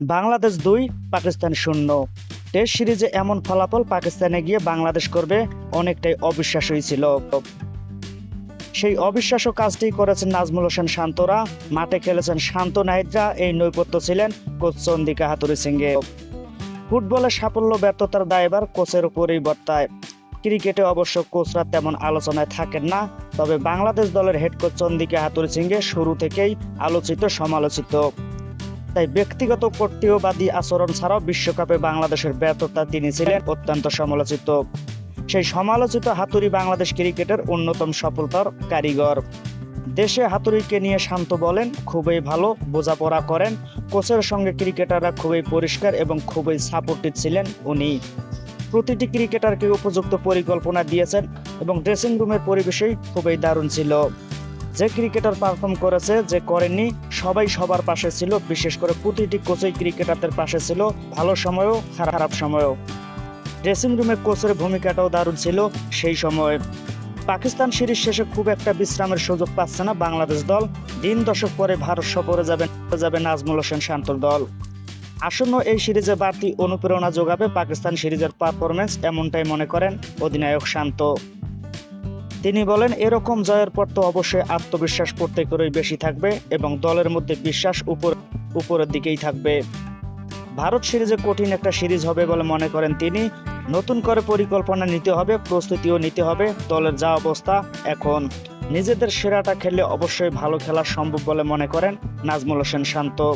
বাংলাদেশ দুই, পাকিস্তান শূন্য। টেস্ট সিরিজে এমন ফলাফল পাকিস্তানে গিয়ে বাংলাদেশ করবে অনেকটাই অবিশ্বাস হয়েছিল সেই অবিশ্বাস্য কাজটি করেছেন নাজমুল হোসেন শান্তরা। মাঠে খেলেছেন শান্ত নাহিদরা। এই নৈপথ্য ছিলেন কোচ চন্দিকা হাতুরি সিংহে। ফুটবলের সাফল্য, ব্যর্থতার দায়বার কোচের উপরেই বর্তায়। ক্রিকেটে অবশ্য কোচরা তেমন আলোচনায় থাকেন না, তবে বাংলাদেশ দলের head coach Chandika Hathurusingha শুরু থেকেই আলোচিত, সমালোচিত। তাই ব্যক্তিগত কর্তৃত্ববাদী আচরণ ছাড়াও বিশ্বকাপে বাংলাদেশের ব্যর্থতা তিনি ছিলেন অত্যন্ত সমালোচিত। সেই সমালোচিত হাতুড়ি বাংলাদেশ ক্রিকেটের অন্যতম সফলতার কারিগর। দেশে হাতুড়িকে নিয়ে শান্ত বলেন, খুবই ভালো বোঝাপড়া করেন। কোচের সঙ্গে ক্রিকেটাররা খুবই পরিষ্কার এবং খুবই সাপোর্টিভ ছিলেন উনি। প্রতিটি ক্রিকেটারকে উপযুক্ত পরিকল্পনা দিয়েছেন এবং ড্রেসিং রুমের পরিবেশই খুবই দারুণ ছিল। যে ক্রিকেটার পারফর্ম করেছে, যে করেননি, সবাই সবার পাশে ছিল, বিশেষ করে প্রতিটি কোচই ক্রিকেটারদের পাশে ছিল। ভালো সময়ও, খারাপ সময়ও। ড্রেসিং রুমে কোচের ভূমিকাটাও দারুণ ছিল সেই সময়ে। পাকিস্তান সিরিজ শেষে খুব একটা বিশ্রামের সুযোগ পাচ্ছে না বাংলাদেশ দল। দিন দশক পরে ভারত সফরে যাবে যাবে নাজমুল হোসেন শান্তর দল। আসন্ন এই সিরিজে বাড়তি অনুপ্রেরণা যোগাবে পাকিস্তান সিরিজের পারফরমেন্স এমনটাই মনে করেন অধিনায়ক শান্ত। তিনি বলেন, এরকম জয়ের পর তো অবশ্যই আত্মবিশ্বাস প্রত্যেকেরই বেশি থাকবে এবং দলের মধ্যে বিশ্বাস উপর, উপরের দিকেই থাকবে। ভারত সিরিজে কঠিন একটা সিরিজ হবে বলে মনে করেন তিনি। নতুন করে পরিকল্পনা নিতে হবে, প্রস্তুতিও নিতে হবে, দলের যা অবস্থা এখন। নিজেদের সেরাটা খেললে অবশ্যই ভালো খেলা সম্ভব বলে মনে করেন নাজমুল হোসেন শান্ত।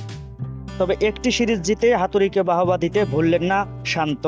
তবে একটি সিরিজ জিতে, হাতুড়িকে বাহবা দিতে ভুললেন না শান্ত।